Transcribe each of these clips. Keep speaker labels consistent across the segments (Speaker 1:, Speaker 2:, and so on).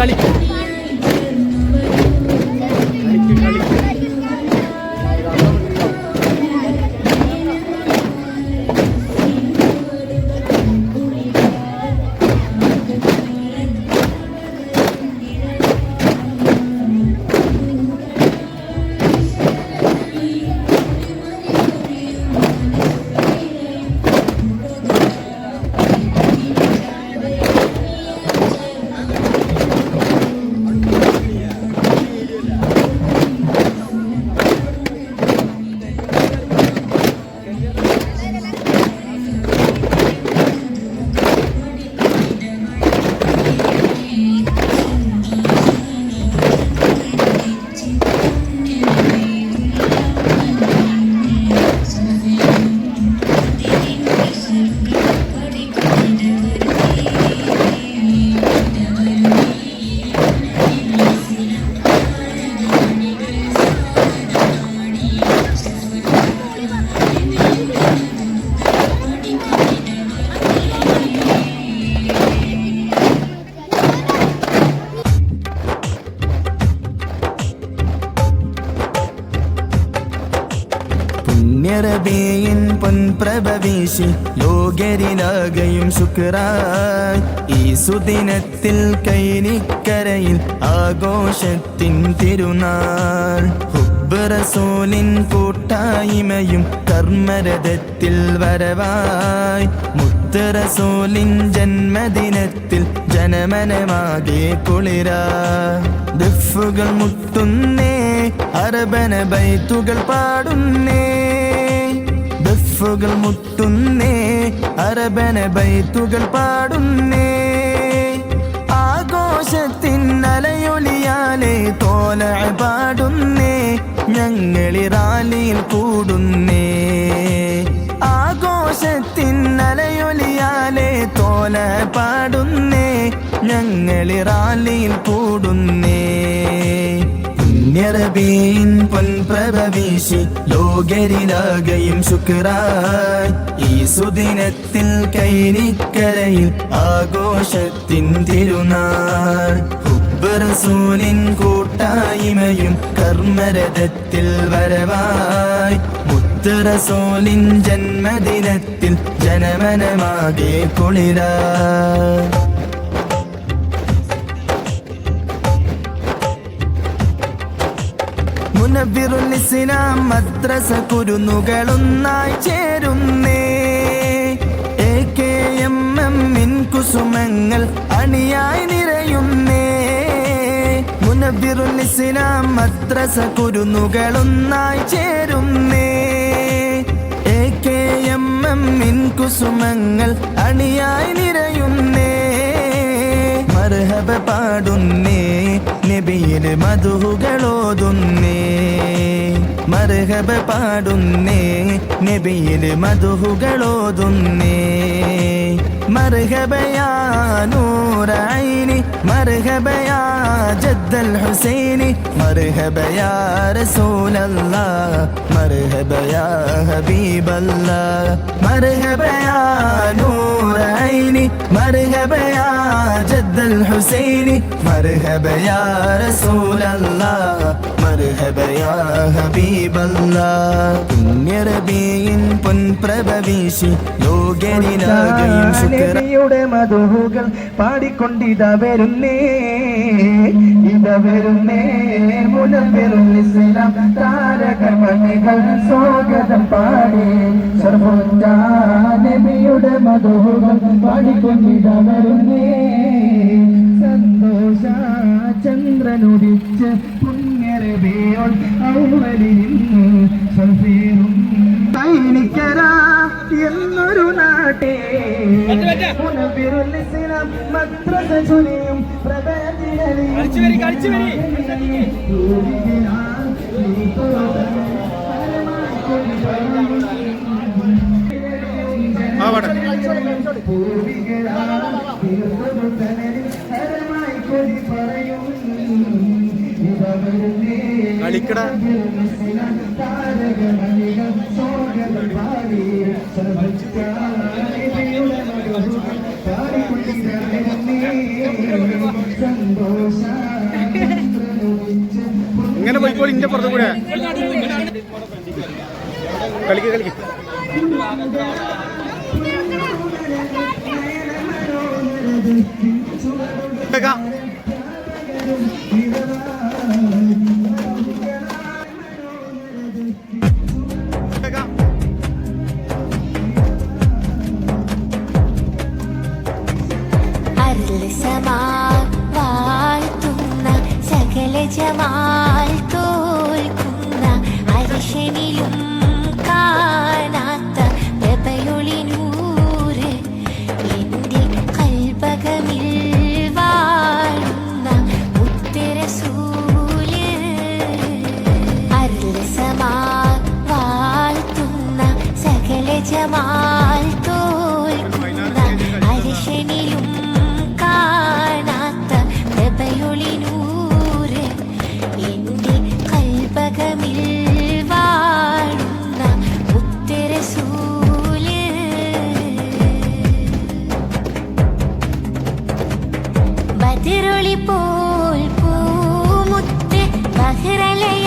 Speaker 1: களி
Speaker 2: പൊൻപ്രഭ ലോകരിനാകയും ശുക്രായി ഈ സുദിനത്തിൽ കൈനിക്കരയിൽ ആഘോഷത്തിൻ തിരുനാൾ. റസൂലിൻ കൂട്ടായ്മയും കർമ്മരഥത്തിൽ വരവായി. മുത്തറസോലിൻ ജന്മദിനത്തിൽ ജനമനമാകെ കുളിര. ദഫുകൾ മുട്ടുന്നേ അറബന ബൈത്തുകൾ പാടുന്നേ. ദഫുകൾ മുട്ടുന്നേ അറബന ബൈത്തുകൾ പാടുന്നേ. ആഘോഷത്തിൻ അലയൊലിയാലെ തോല പാടുന്നേ ഞങ്ങളി റാലിയിൽ കൂടുന്നേ. ആഘോഷത്തിൻ അലയൊലിയാലെ തോല പാടുന്നേ ഞങ്ങളി റാലിയിൽ കൂടുന്നേ. പുണ്യറബീൻ പൊൻപ്രഭവീശി ലോകരിലാകയും ശുക്രായ്. ഈ സുദിനത്തിൽ കൈനിക്കരയിൽ ആഘോഷത്തിൻ തിരുനാൾ. കൂട്ടായ്മയും കർമ്മരഥത്തിൽ വരവായി. മുത്തറസോലിൻ ജന്മദിനത്തിൽ ജനമനമാകെ കുളിരാ ഇസ്ലാം മദ്രസ കുരുന്നുകളൊന്നായി ചേരുന്നേ. എ കെ എം എമ്മിൻ കുസുമങ്ങൾ അണിയായി നിറയുന്നേ. മുനബിറുൽ മദ്രസ കുരുന്നുകളൊന്നായി ചേരുന്നേ. എ കെ എം എമ്മിൻ കുസുമങ്ങൾ അണിയായി നിറയുന്നേ. മർഹബ പാടുന്നേ നബിയിൽ മധുഹുകളോതുന്നേ മർഹബ പാടുന്നേ مرحبا يا نور عيني مرحبا يا جد الحسيني. مرحبا يا رسول الله مرحبا يا حبيب الله. مرحبا يا نور عيني مرحبا يا جد الحسيني. مرحبا يا رسول الله റസൂലല്ലാ മർഹബയാ ഹബീബല്ലാ. പുണ്യറബീൻ പൊൻപ്രഭ വീശി ലോകരിലാകയും ശുക്ര
Speaker 3: നബിയുടെ മധുകൾ പാടിക്കൊണ്ടിത വരുന്നേ. ഇത വരുന്നേ. മുനവെറും ഇസ്ലാം താരകമണികൾ സ്വാഗതം പാടി. സർവോഞ്ച നബിയുടെ മധുകൾ പാടിക്കൊണ്ടിത വരുന്നേ. സന്തോഷ ചന്ദ്രനുദിച്ച് പുണ്യരബിയോൾ ഔവലിൽ നിന്ന് സൽഫീറും സൈനിക്കര എന്നൊരു നാട്ടേ. മദ്രസ കളിച്ചു വരി. ആ പാട്ടെ കളിക്കടാ. ഇങ്ങനെ പോയിക്കോളി ഇന്റെ പുറത്തു കൂടെ. കളിക്ക് കളിക്ക്. കേക്കാം.
Speaker 1: my रले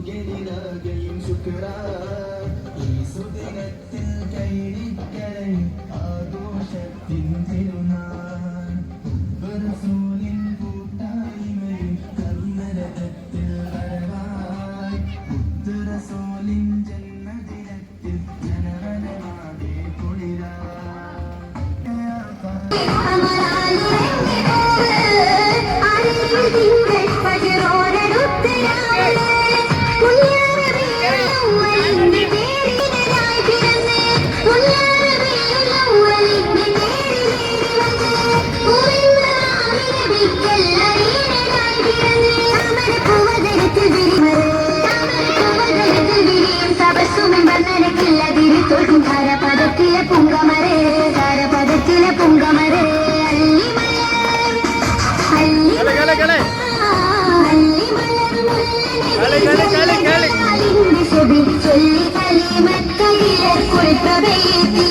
Speaker 2: മുഖലിനാകയും ശുക്ര. ഈ സുദിനത്തിൽ കൈണിക്കണേ ആഘോഷത്തിൻ തിരു
Speaker 4: ಪ್ರವೇಶಿ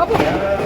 Speaker 1: Vamos.